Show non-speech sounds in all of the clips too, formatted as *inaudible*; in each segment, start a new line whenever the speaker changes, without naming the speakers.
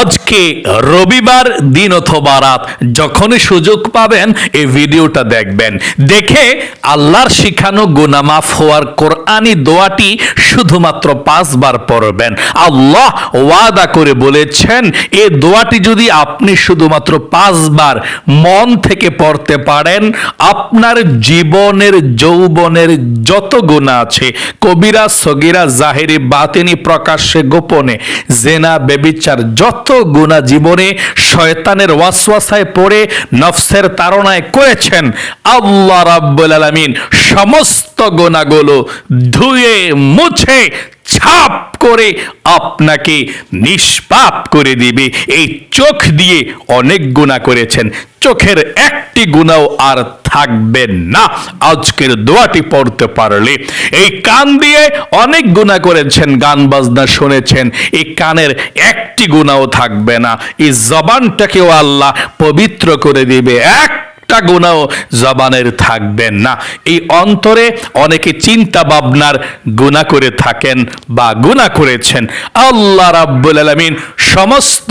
আজকে রবিবার, দিন অথবা রাত, যখনই সুযোগ পাবেন, এই ভিডিওটা দেখবেন। দেখে আল্লাহর শিখানো গুনামাফ হওয়ার কোরআনি দোয়াটি শুধুমাত্র পাঁচবার পড়বেন। আল্লাহ ওয়াদা করে বলেছেন এই দোয়াটি যদি আপনি শুধুমাত্র পাঁচবার মন থেকে পড়তে পারেন, আপনার জীবনের, যৌবনের যত গুণা আছে, কবিরা, সগিরা, জাহেরি, বাতিনি, প্রকাশ্যে, গোপনে, জেনা, বেবিচার, যত গুণা জীবনে শয়তানের ওয়াসওয়াসায় পড়ে নফসের তাড়নায় করেছেন। আল্লাহ রাব্বুল আলামিন সমস্ত গুণাগুলো ধুয়ে মুছে ছাপ করে আপনাকে নিষ্পাপ করে দিবে। এই চোখ দিয়ে অনেক গুণা করেছেন। চোখের একটি গুণাও আর থাকবে না। আজকের দোয়াটি পড়তে পারলে এই কান দিয়ে অনেক গুণা করেছেন, গান বাজনা শুনেছেন। এই কানের একটি গুণাও থাকবে না। এই জবানটাকেও আল্লাহ পবিত্র করে দিবে। এক একটা গুণাও জবানের থাকবেন না। এই অন্তরে অনেকে চিন্তা ভাবনার গুণা করে থাকেন বা গুণা করেছেন। আল্লাহ রাব্বুল আলামিন সমস্ত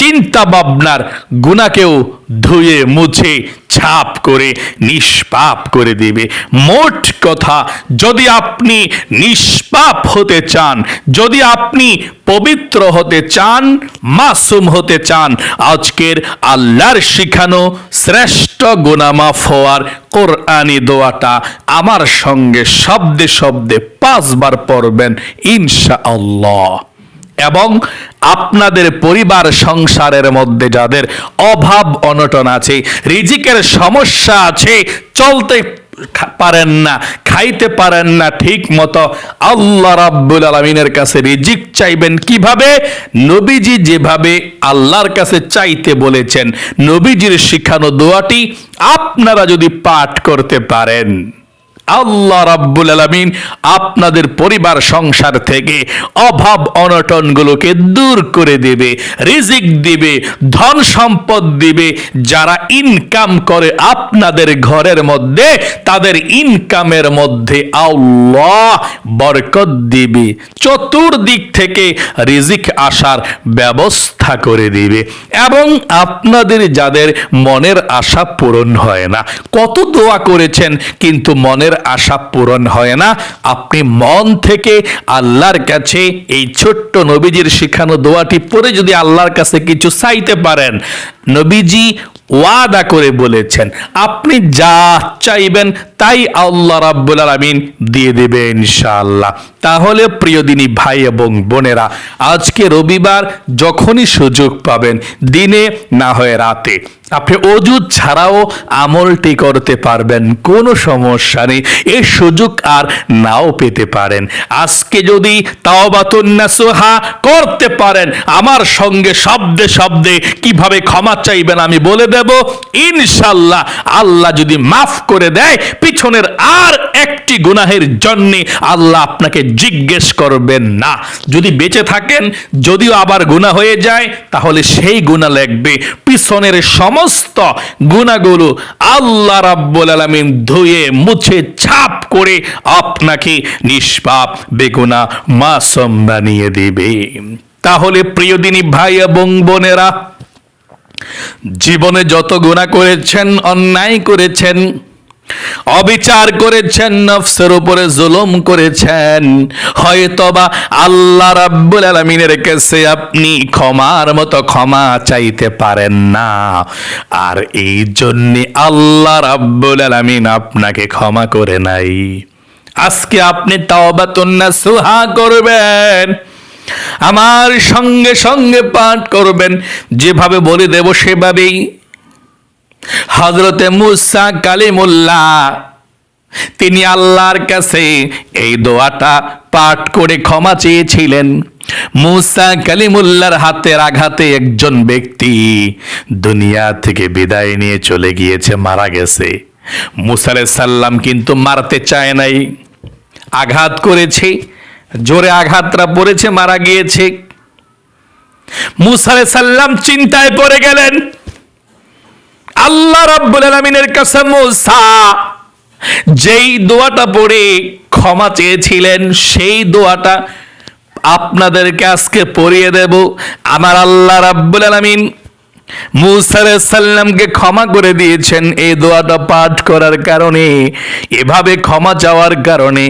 চিন্তা ভাবনার গুণাকেও ধুয়ে মুছে ছাপ করে, নিষ্পাপ করে দিবে। মোট কথা, যদি আপনি নিষ্পাপ হতে চান, যদি আপনি পবিত্র হতে চান, মাসুম হতে চান, আজকের আল্লাহর শিখানো শ্রেষ্ঠ গুনামাফ হওয়ার কোরআনি দোয়াটা আমার সঙ্গে শব্দে শব্দে পাঁচবার পড়বেন ইনশা আল্লাহ এবং আপনাদের পরিবার সংসারের মধ্যে যাদের অভাব অনটন আছে, রিজিকের সমস্যা আছে, চলতে পারেন না, খাইতে পারেন না ঠিক মতো আল্লাহ রাব্বুল আলমিনের কাছে রিজিক চাইবেন কীভাবে? নবীজি যেভাবে আল্লাহর কাছে চাইতে বলেছেন, নবীজির শিখানো দোয়াটি আপনারা যদি পাঠ করতে পারেন। আল্লাহ রাব্বুল আলামিন আপনাদের পরিবার, সংসার থেকে অভাব অনটনগুলোকে দূর করে দেবে, রিজিক দিবে, ধন সম্পদ দিবে। যারা ইনকাম করে আপনাদের ঘরের মধ্যে, তাদের ইনকামের মধ্যে আল্লাহ বরকত দিবে। চতুর্দিক থেকে রিজিক আসার ব্যবস্থা করে দিবে। এবং আপনাদের যাদের মনের আশা পূরণ হয় না, কত দোয়া করেছেন, কিন্তু মনের আশা পূরণ হয় না। আপনি মন থেকে আল্লাহর কাছে এই ছোট্ট নবীজির শিখানো দোয়াটি পরে যদি আল্লাহর কাছে কিছু চাইতে পারেন, নবীজি ওয়াদা করে বলেছেন, আপনি যা চাইবেন তাই আল্লাহ রাব্বুল আলামিন দিয়ে দেবে ইনশাআল্লাহ। তাহলে প্রিয় দিনী ভাই এবং বোনেরা, আজকে রবিবার যখনই সুযোগ পাবেন, দিনে না হয় রাতে, আপনি অজুদ ছাড়াও আমলটি করতে পারবেন, কোনো সমস্যা নেই এই সুযোগ আর নাও পেতে পারেন। আজকে যদি তাওবাতুন্নাসুহা করতে পারেন, আমার সঙ্গে শব্দে শব্দে কীভাবে ক্ষমা চাইবেন আমি বলে দেব? ইনশাল্লাহ আল্লাহ যদি মাফ করে দেয়, পিছনের আর একটি গুনাহের জন্যে আল্লাহ আপনাকে জিজ্ঞেস করবেন না। যদি বেঁচে থাকেন, যদিও আবার গুনাহ হয়ে যায়, তাহলে সেই গুনাহ লাগবে। পিছনের সমস্ত গুণাগুলো আল্লাহ রাব্বুল আলামিন ধুয়ে, মুছে, ছাপ করে আপনাকে নিষ্পাপ, বেগুনা, মাসম বানিয়ে দেবে। তাহলে প্রিয়দিনী ভাই এবং বোনেরা জীবনে যত গুণা করেছেন, অন্যায় করেছেন, অবিচার করেছেন, নফসের উপরে জুলুম করেছেন, হয়তোবা আল্লাহ রাব্বুল আলামিনের কাছে আপনি ক্ষমার মতো ক্ষমা চাইতে পারেন না। আর এই জন্য আল্লাহ রাব্বুল আলামিন আপনাকে ক্ষমা করে নাই। আজকে আপনি তাওবাতুন্না সুহা করবেন। আমার সঙ্গে সঙ্গে পাঠ করবেন। যেভাবে বলে দেব সেভাবেই। হজরতে মুসা কালিমুল্লাহ, তিনি আল্লাহর কাছে এই দোয়াটা পাঠ করে ক্ষমা চেয়েছিলেন। মুসা কালিমুল্লার হাতের আঘাতে একজন ব্যক্তি দুনিয়া থেকে বিদায় নিয়ে চলে গিয়েছে, মারা গেছে। মুসা আলাইহিস সাল্লাম কিন্তু মারতে চায় নাই, আঘাত করেছে। জোরে আঘাতটা পড়েছে, মারা গিয়েছে। মুসা আলাইহিস সাল্লাম চিন্তায় পড়ে গেলেন। আল্লাহ রাব্বুল আলামিনের কাছে মুসা, যেই দোয়াটা পড়ে ক্ষমা চেয়েছিলেন, সেই দোয়াটা আপনাদেরকে আজকে পড়িয়ে দেব। আমার আল্লাহ রাব্বুল আলামিন মুসা সাল্লামকে ক্ষমা করে দিয়েছেন এই দোয়াটা পাঠ করার কারণে, এভাবে ক্ষমা চাওয়ার কারণে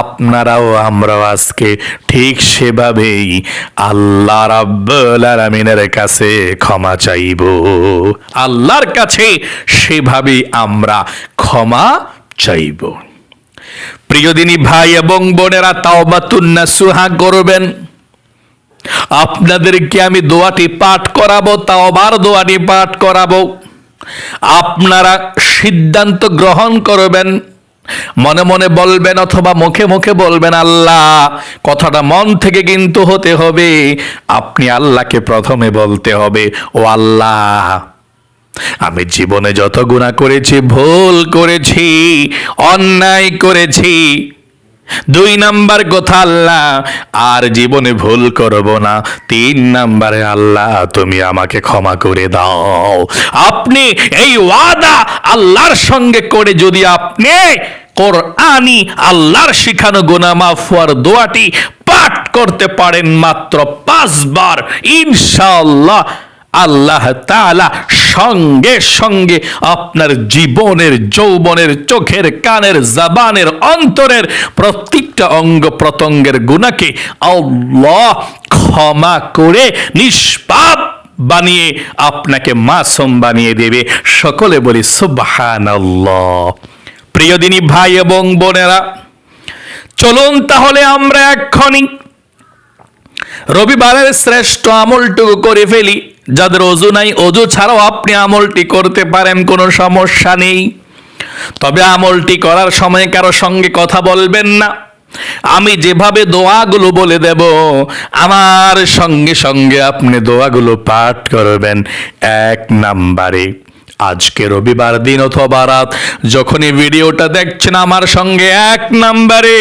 আপনারাও আমরাও আজকে ঠিক সেভাবেই আল্লাহ রাব্বুল আলামিনের কাছে ক্ষমা চাইব। আল্লাহর কাছে সেভাবেই আমরা ক্ষমা চাইব। প্রিয়দিনী ভাই এবং বোনেরা তাওবাতুন্না সুহা করবেন। আপনাদেরকে আমি দোয়াটি পাঠ করাবো, তাওবার দোয়াটি পাঠ করাবো। আপনারা সিদ্ধান্ত গ্রহণ করবেন, মনে মনে বলবেন অথবা মুখে মুখে বলবেন, আল্লাহ, কথাটা মন থেকে কিন্তু হতে হবে, আপনি আল্লাহকে প্রথমে বলতে হবে, ও আল্লাহ, আমি জীবনে যত গুণা করেছি, ভুল করেছি, অন্যায় করেছি দুই নাম্বার কথা আল্লাহ, আর জীবনে ভুল করব না। তিন নাম্বারে আল্লাহ, তুমি আমাকে ক্ষমা করে দাও। আপনি এই ওয়াদা আল্লাহর সঙ্গে করে যদি আপনি কোরআনি আল্লাহর শিখানো গোনা মাফ দোয়াটি পাঠ করতে পারেন মাত্র পাঁচবার, ইনশাআল্লাহ। আল্লাহ তাআলা সঙ্গে সঙ্গে আপনার জীবনের, যৌবনের, চোখের, কানের, জাবানের, অন্তরের প্রত্যেকটা অঙ্গ প্রত্যঙ্গের গুণাকে আল্লাহ ক্ষমা করে নিষ্পাপ বানিয়ে আপনাকে মাসুম বানিয়ে দেবে। সকলে বলি সুবহানাল্লাহ। প্রিয়দিনী ভাই এবং বোনেরা, চলুন তাহলে আমরা এক্ষণি রবিবারের শ্রেষ্ঠ আমলটুকু করে ফেলি। যাদের অজু নাই, অজু ছাড়াও আপনি আমলটি করতে পারেন, কোনো সমস্যা নেই। তবে আমলটি করার সময় কারও সঙ্গে কথা বলবেন না। আমি যেভাবে দোয়াগুলো বলে দেব, আমার সঙ্গে সঙ্গে আপনি দোয়াগুলো পাঠ করবেন। এক নাম্বারে, আজকে রবিবার দিন অথবা রাত, যখনই ভিডিওটা দেখছেন আমার সঙ্গে, এক নাম্বারে,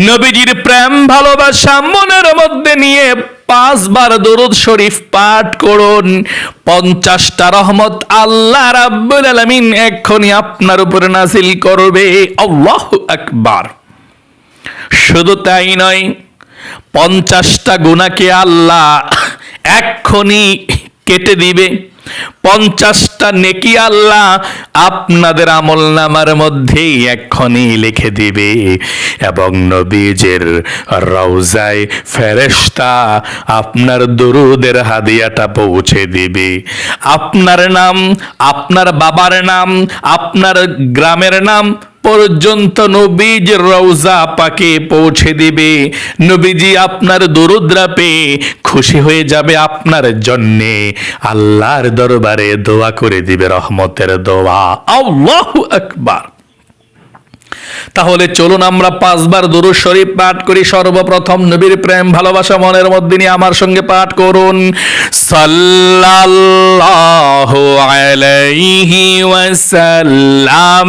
নবীজির প্রেম, ভালোবাসা, মনের মধ্যে নিয়ে পাঁচবার দরুদ শরীফ পাঠ করুন। পঞ্চাশটা রহমত আল্লাহ রাব্বুল আলামিন এক্ষুনি আপনার উপরে নাসিল করবে। আল্লাহ আকবার। শুধু তাই নয়, পঞ্চাশটা গুণাকে আল্লাহ এক্ষুনি কেটে দিবে। পঞ্চাশটা নেকি আল্লাহ আপনাদের আমল নামার মধ্যেই এক্ষণি লিখে দিবে। এবং নবীজের রওজায় ফেরেশতা আপনার দরুদের হাদিয়াটা পৌঁছে দিবে। আপনার নাম, আপনার বাবার নাম, আপনার গ্রামের নাম পর্যন্ত নবীজ রওজা পাকে পৌঁছে দিবে। নবীজি আপনার দরুদ্রা পেয়ে খুশি হয়ে যাবে আপনার জন্যে। আল্লাহর দরবারে দোয়া করে দিবে, রহমতের দোয়া। আল্লাহু আকবার। তাহলে চলুন আমরা পাঁচবার দুরু শরীফ পাঠ করি। সর্বপ্রথম নবীর প্রেম, ভালোবাসা, মনের মধ্যে নিয়ে আমার সঙ্গে পাঠ করুন। সাল্লাল্লাহু আলাইহি ওয়াসাল্লাম।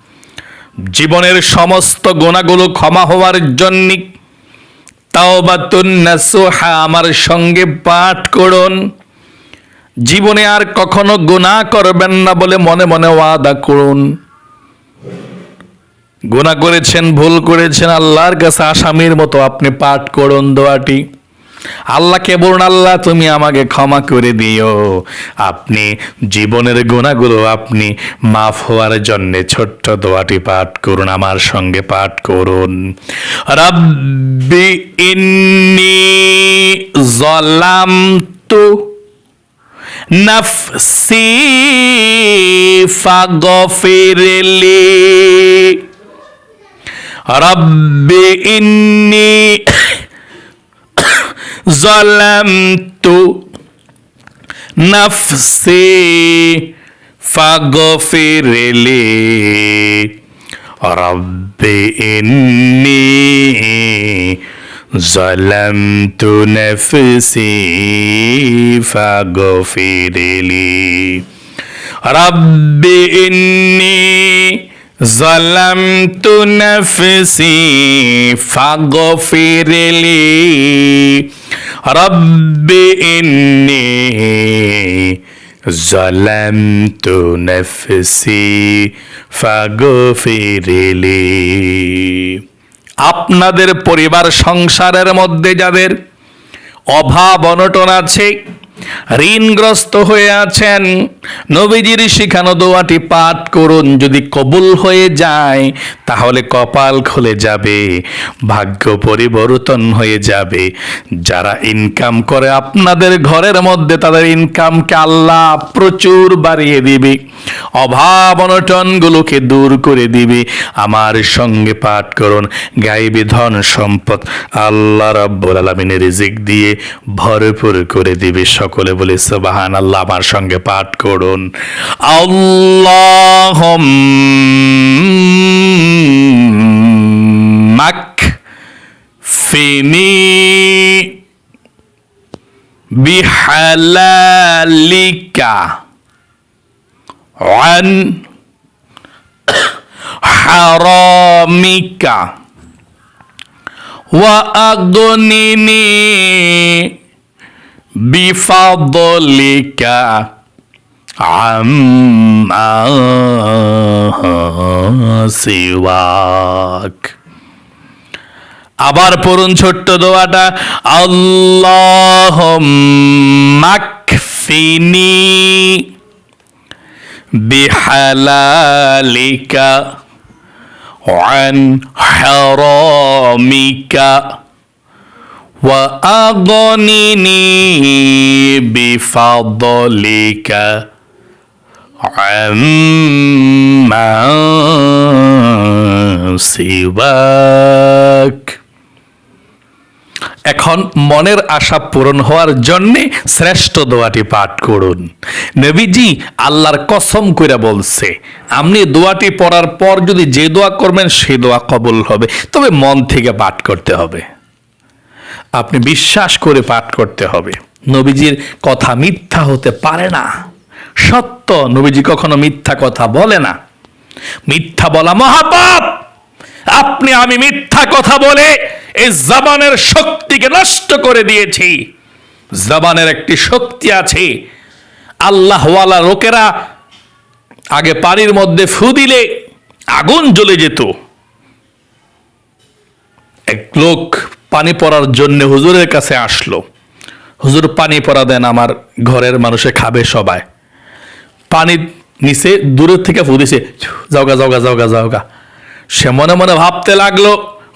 জীবনের সমস্ত গোনাগুলো ক্ষমা হওয়ার জন্য তাওবাতুন নাসুহা আমার সঙ্গে পাঠ করুন। জীবনে আর কখনো গুনাহ করবেন না বলে মনে মনে ওয়াদা করুন। গুনাহ করেছেন, ভুল করেছেন, আল্লাহর কাছে আসামির মতো আপনি পাঠ করুন দোয়াটি। আল্লাহকে বলুন, আল্লাহ, তুমি আমাকে ক্ষমা করে দিও। আপনি জীবনের গুণাগুলো আপনি মাফ হওয়ার জন্য ছোট্ট দোয়াটি পাঠ করুন, আমার সঙ্গে পাঠ করুন। রব্বি ইন্নি জলাম তু নফসি ফাগফিরলি রব্বি ইন্নি জলামতু নফসি ফাগফিরলি রব্বি ইন্নি জলামতু নফসি ফাগফিরলি রব্বি ইন্নি ظلمت نفسي فاغفر لي رب إني ظلمت نفسي فاغفر لي আপনাদের পরিবার সংসারের মধ্যে যাদের অভাব অনটন আছে ঋণগ্রস্ত হয়ে আছেন। নবীজির শিখানো দোয়াটি পাঠ করুন, যদি কবুল হয়ে যায়, তাহলে কপাল খুলে যাবে, ভাগ্য পরিবর্তন হয়ে যাবে। যারা ইনকাম করে আপনাদের ঘরের মধ্যে, তাদের ইনকামকে আল্লাহ প্রচুর বাড়িয়ে দিবে, অভাব অনটনগুলোকে দূর করে দিবে। আমার সঙ্গে পাঠ করুন, গাইবে ধন সম্পদ, আল্লাহ রাব্বুল আলামিনের রিজিক দিয়ে ভরপুর করে দিবে সকলে বলে সুবহান আল্লাহ আমার সঙ্গে পাঠ করুন আল্লাহ মাক ফিনি বিহালালিকা عن حرامك وأغنني بفضلك عما سواك আবার পড়ুন ছোট্ট দোয়াটা আল্লাহ মাকফিনি بحلالك عن حرامك وأغنني بفضلك عما سواك এখন মনের আশা পূরণ হওয়ার জন্য শ্রেষ্ঠ দোয়াটি পাঠ করুন নবীজি আল্লাহর কসম করে বলছে আপনি দোয়াটি পড়ার পর যদি যে দোয়া করবেন সেই দোয়া কবুল হবে তবে মন থেকে পাঠ করতে হবে আপনি বিশ্বাস করে পাঠ করতে হবে। নবীজির কথা মিথ্যা হতে পারে না। সত্য, নবীজি কখনো মিথ্যা কথা বলে না। মিথ্যা বলা মহাপাপ। আপনি আমি মিথ্যা কথা বলে এই জবানের শক্তিকে নষ্ট করে দিয়েছি। জবানের একটি শক্তি আছে। আল্লাহওয়ালা লোকেরা আগে পানির মধ্যে ফু দিলে আগুন জ্বলে যেত। এক লোক পানি পড়ার জন্য হুজুরের কাছে আসলো। হুজুর, পানি পড়া দেন আমার ঘরের মানুষে খাবে সবাই। পানি নিচে, দূরের থেকে ফু দিছে যাওগা যাওগা যাওগা যাওগা সে মনে মনে ভাবতে লাগল,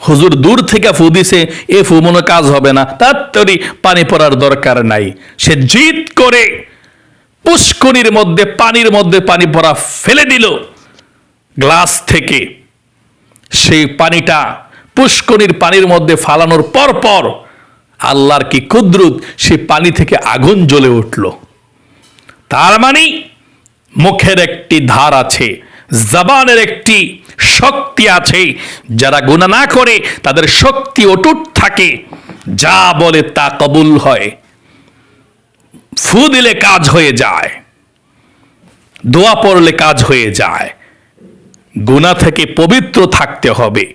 হুজুর দূর থেকে ফু দিছে, এ ফু মনে কাজ হবে না তার তৈরি পানি পড়ার দরকার নাই। সে জিদ করে পুষ্করির মধ্যে, পানির মধ্যে পানি পড়া ফেলে দিল। গ্লাস থেকে সেই পানিটা পুষ্করির পানির মধ্যে ফালানোর পর পর আল্লাহর কি কুদরত সে পানি থেকে আগুন জ্বলে উঠল। তার মানে মুখের একটি ধার আছে, জবানের একটি শক্তি আছে। যারা গুণা না করে, তাদের শক্তি অটুট থাকে। যা বলে তা কবুল হয়। ফু দিলে কাজ হয়ে যায়। দোয়া পড়লে কাজ হয়ে যায়। গুণা থেকে পবিত্র থাকতে হবে।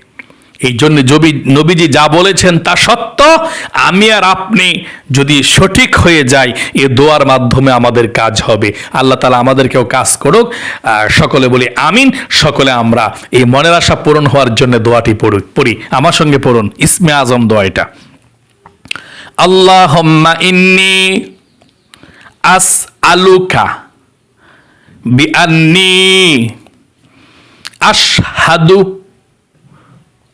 এই জন্য জবি নবীজি যা বলেছেন তা সত্য, আমি আর আপনি যদি সঠিক হয়ে যাই, এ দোয়ার মাধ্যমে আমাদের কাজ হবে। আল্লাহ তালা আমাদেরকেও কাজ করুক সকলে বলি আমিন। সকলে আমরা এই মনের আশা পূরণ হওয়ার জন্য দোয়াটি পড়ি পড়ি। আমার সঙ্গে পড়ুন, ইসমে আজম দোয়া এটা আল্লাহ ইন্নি আস আলুকা বিআন্নি আশহাদু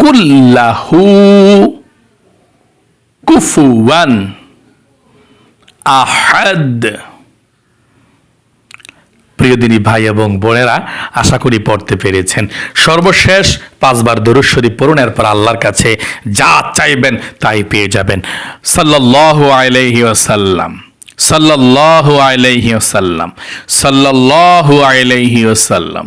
কুল্লাহু কুফুয়ান আহাদ। প্রিয়দিনী ভাই এবং বোনেরা, আশা করি পড়তে পেরেছেন। সর্বশেষ পাঁচবার দরুদ শরীফ এরপর আল্লাহর কাছে যা চাইবেন তাই পেয়ে যাবেন। সাল্লাল্লাহু আলাইহি ওয়াসাল্লাম, সাল্লাল্লাহু আলাইহি ওয়াসাল্লাম, সাল্লাল্লাহু আলাইহি ওয়াসাল্লাম।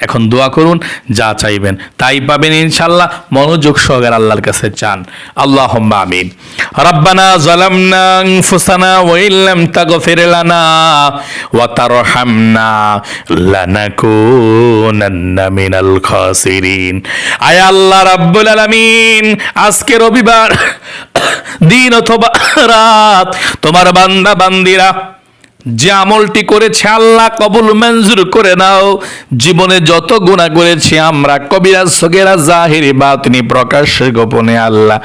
এখন দোয়া করুন, যা চাইবেন। তাই পাবেন ইনশাল্লাহ মনোযোগ সহকারে আল্লাহর কাছে চান। আল্লাহ আমিন। রব্বানা জালামনা আনফুসানা ওয়া ইল্লাম তাগফির লানা ওয়া তারহামনা লানাকুনান্না মিনাল খাসিরিন। আয় আল্লাহ রাব্বুল আলামিন, আজকে রবিবার *coughs* দিন অথবা *coughs* রাত, তোমার বান্দা বান্দিরা যে আমলটি করেছে আল্লাহ কবুল মঞ্জুর করে নাও। জীবনে যত গুণা করেছি আমরা, কবিরা সগেরা বা বাতনি প্রকাশ্যে গোপনে আল্লাহ।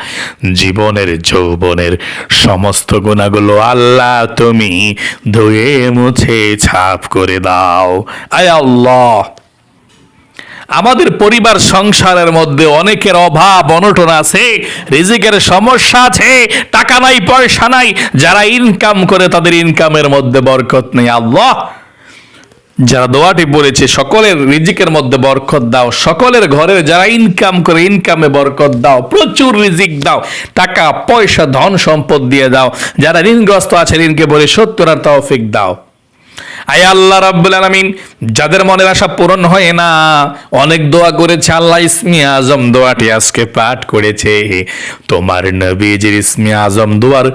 জীবনের, যৌবনের সমস্ত গুণাগুলো আল্লাহ তুমি ধুয়ে মুছে, ছাপ করে দাও। আয় আল্লাহ। আমাদের পরিবার সংসারের মধ্যে অনেকের অভাব, অনটন আছে, রিজিকের সমস্যা আছে, টাকা নাই, পয়সা নাই, যারা ইনকাম করে তাদের ইনকামের মধ্যে বরকত নেই। আল্লাহ, যারা দোয়াটি বলেছে, সকলের রিজিকের মধ্যে বরকত দাও। সকলের ঘরের যারা ইনকাম করে ইনকামে বরকত দাও। প্রচুর রিজিক দাও। টাকা, পয়সা ধন সম্পদ দিয়ে দাও। যারা ঋণগ্রস্ত আছে, ঋণকে বলে সত্তর আর তৌফিক দাও। আয় আল্লাহ রাব্বুল আলামিন, যাদের মনের আশা পূরণ হয় না, অনেক দোয়া করেছে, আল্লাহ ইসমি আজম দোয়াটি আজকে পাঠ করেছে। তোমার নবীজির ইসমি আজম দোয়ার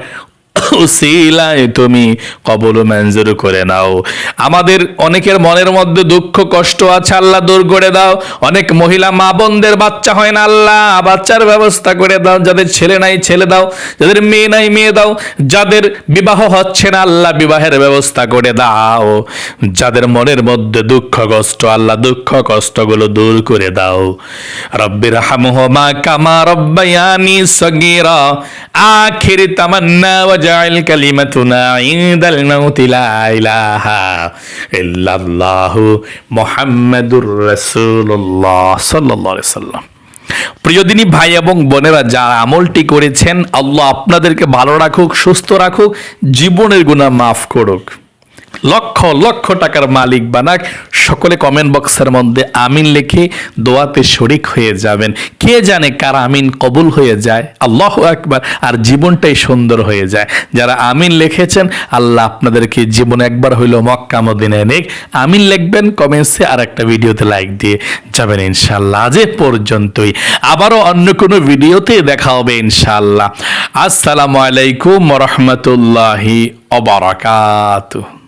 তুমি কবল মঞ্জুর করে নাও। আমাদের অনেকের মনের মধ্যে দুঃখ, কষ্ট আছে, আল্লাহ দূর করে দাও। অনেক মহিলা, মা বোনদের বাচ্চা হয় না, আল্লাহ বাচ্চার ব্যবস্থা করে দাও। যাদের ছেলে নাই, ছেলে দাও। যাদের মেয়ে নাই, মেয়ে দাও। যাদের বিবাহ হচ্ছে না, আল্লাহ বিবাহের ব্যবস্থা করে দাও। যাদের মনের মধ্যে দুঃখ, কষ্ট, আল্লাহ দুঃখ, কষ্টগুলো দূর করে দাও। রব্বির হামহমা কামা রব্বায়ানি সগীরা। আখির তামান্না ওয়াজআল কালিমাতুনা ইনদাল মাউতি লা ইলাহা ইল্লাল্লাহু মুহাম্মাদুর রাসূলুল্লাহ সাল্লাল্লাহু আলাইহি সাল্লাম প্রিয়দিনী ভাই এবং বোনেরা, যারা আমলটি করেছেন, আল্লাহ আপনাদেরকে ভালো রাখুক, সুস্থ রাখুক, জীবনের গুণা মাফ করুক। লক্ষ লক্ষ টাকার মালিক বানাক। সকলে কমেন্ট বক্সের মধ্যে আমিন লিখে দোয়াতে শরিক হয়ে যাবেন। কে জানে কার আমিন কবুল হয়ে যায়? আল্লাহ একবার আর জীবনটাই সুন্দর হয়ে যায়। যারা আমিন লিখেছেন, আল্লাহ আপনাদেরকে জীবন একবার হইল মক্কা মদিনে নেক। আমিন লিখবেন কমেন্টসে আর একটা ভিডিওতে লাইক দিয়ে যাবেন ইনশাল্লাহ আজ পর্যন্তই। আবারও অন্য কোনো ভিডিওতে দেখা হবে ইনশাল্লাহ আসসালামু আলাইকুম রহমতুল্লাহি অবরাকাতুহ